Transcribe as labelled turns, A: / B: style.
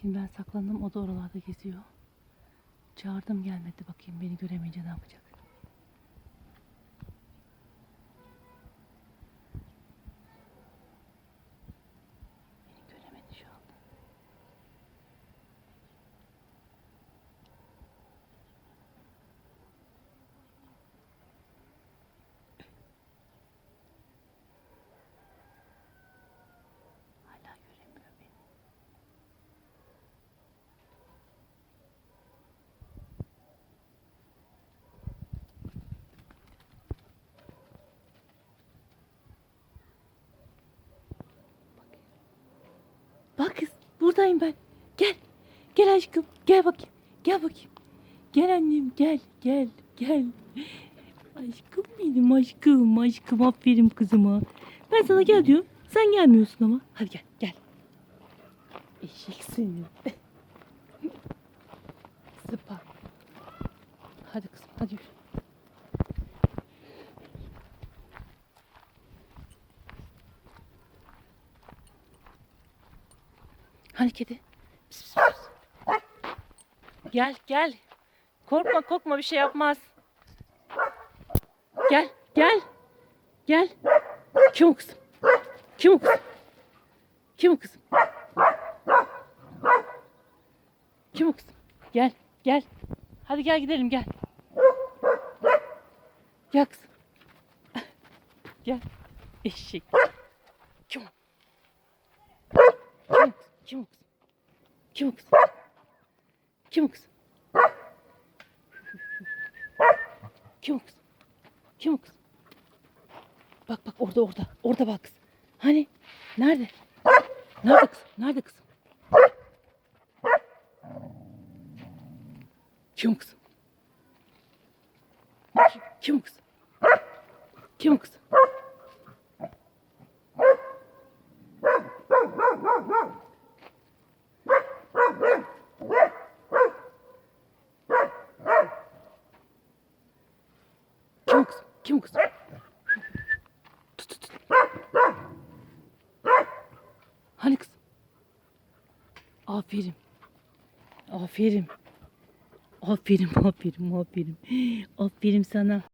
A: Şimdi ben saklandım o da oralarda geziyor. Çağırdım gelmedi bakayım beni göremeyince ne yapacak. Beni göremedi şu anda. Hala göremiyor beni. Bak kız buradayım ben. Gel. Gel aşkım. Gel bakayım. Gel bakayım. Gel annem gel gel gel. Aşkım benim aşkım aşkım aferin kızıma. Ben sana gel diyorum. Sen gelmiyorsun ama. Hadi gel gel. Eşek seni. Sıpa. Hadi kızım hadi yürü. Hani kedi? Pıs, pıs, pıs. Gel gel. Korkma korkma bir şey yapmaz. Gel gel. Gel. Kim o kızım? Kim o kızım? Kim o kızım? Kim o kızım? Gel gel. Hadi gel gidelim gel. Gel kızım. Gel. Eşek. Kim o? Kim o? Kızım? Kim o kızım? Kim o kızım? Kim o kızım? Kim o kızım? Bak bak orada orada. Orada bak kız. Hani? Nerede? Nerede kızım? Nerede kızım? Kim o kızım? Kim, kızım? Kim o Kim o kızım? Kim o kızım? Tut tut tut. Hani kızım? Aferin. Aferin. Aferin, aferin, aferin. Aferin sana.